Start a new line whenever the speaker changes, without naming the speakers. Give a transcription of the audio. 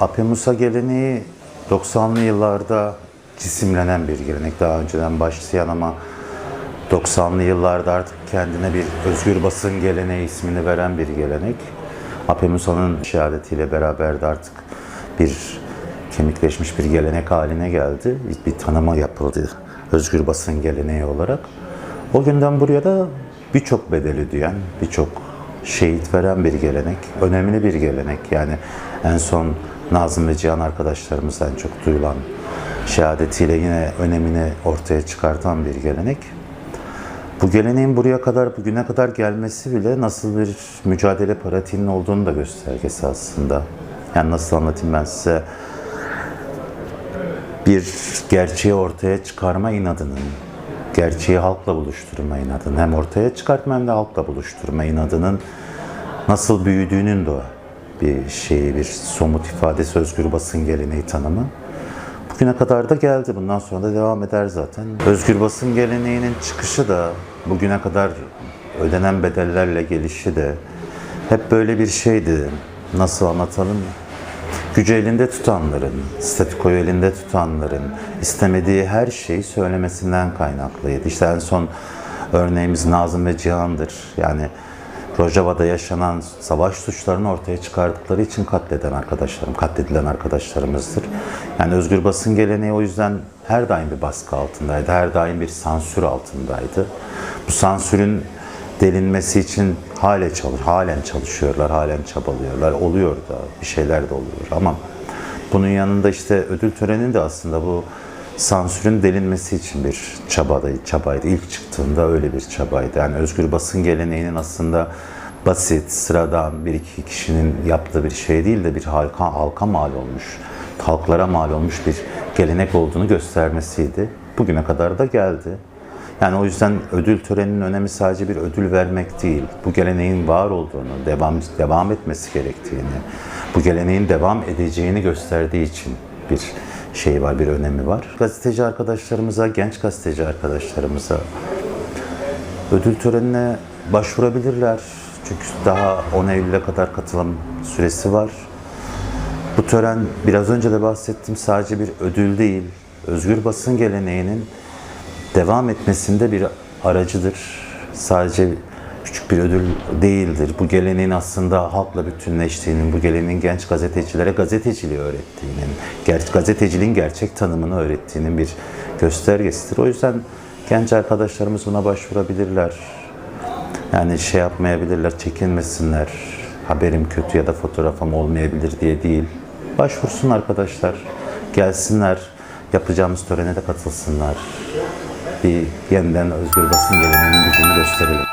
Apemusa geleneği 90'lı yıllarda cisimlenen bir gelenek. Daha önceden başlayan ama 90'lı yıllarda artık kendine bir özgür basın geleneği ismini veren bir gelenek. Apemusa'nın şehadetiyle beraber de artık bir kemikleşmiş bir gelenek haline geldi. Bir tanıma yapıldı özgür basın geleneği olarak. O günden buraya da birçok bedeli ödeyen, birçok şehit veren bir gelenek, önemli bir gelenek. Yani en son Nazım ve Cihan arkadaşlarımız en çok duyulan şehadetiyle yine önemini ortaya çıkartan bir gelenek. Bu geleneğin buraya kadar, bugüne kadar gelmesi bile nasıl bir mücadele pratiğinin olduğunu da göstergesi aslında. Yani nasıl anlatayım ben size? Bir gerçeği ortaya çıkarma inadının, gerçeği halkla buluşturma inadının, hem ortaya çıkartma hem de halkla buluşturma inadının nasıl büyüdüğünün de bir şeyi, bir somut ifadesi özgür basın geleneği tanımı. Bugüne kadar da geldi. Bundan sonra da devam eder zaten. Özgür basın geleneğinin çıkışı da bugüne kadar ödenen bedellerle gelişi de hep böyle bir şeydi. Nasıl anlatalım? Gücü elinde tutanların, statükoyu elinde tutanların istemediği her şeyi söylemesinden kaynaklıydı. İşte en son örneğimiz Nazım ve Cihan'dır. Yani Rojava'da yaşanan savaş suçlarını ortaya çıkardıkları için katleden arkadaşlarım, katledilen arkadaşlarımızdır. Yani özgür basın geleneği o yüzden her daim bir baskı altındaydı, her daim bir sansür altındaydı. Bu sansürün delinmesi için hale çalış, halen çalışıyorlar, halen çabalıyorlar. Oluyor da, bir şeyler de oluyor ama bunun yanında işte ödül töreni de aslında bu sansürün delinmesi için bir çabaydı, çabaydı. İlk çıktığında öyle bir çabaydı. Yani özgür basın geleneğinin aslında basit, sıradan bir iki kişinin yaptığı bir şey değil de bir halka, halka mal olmuş, halklara mal olmuş bir gelenek olduğunu göstermesiydi. Bugüne kadar da geldi. Yani o yüzden ödül töreninin önemi sadece bir ödül vermek değil. Bu geleneğin var olduğunu, devam devam etmesi gerektiğini, bu geleneğin devam edeceğini gösterdiği için bir şey var, bir önemi var. Gazeteci arkadaşlarımıza, genç gazeteci arkadaşlarımıza ödül törenine başvurabilirler. Çünkü daha 10 Eylül'e kadar katılım süresi var. Bu tören biraz önce de bahsettim sadece bir ödül değil, özgür basın geleneğinin devam etmesinde bir aracıdır. Sadece küçük bir ödül değildir. Bu geleneğin aslında halkla bütünleştiğinin, bu geleneğin genç gazetecilere gazeteciliği öğrettiğinin, ger- gazeteciliğin gerçek tanımını öğrettiğinin bir göstergesidir. O yüzden genç arkadaşlarımız buna başvurabilirler. Yani şey yapmayabilirler, çekinmesinler. Haberim kötü ya da fotoğrafım olmayabilir diye değil. Başvursun arkadaşlar. Gelsinler. Yapacağımız törene de katılsınlar. Bir yeniden özgür basın geleneğinin gücünü gösterelim.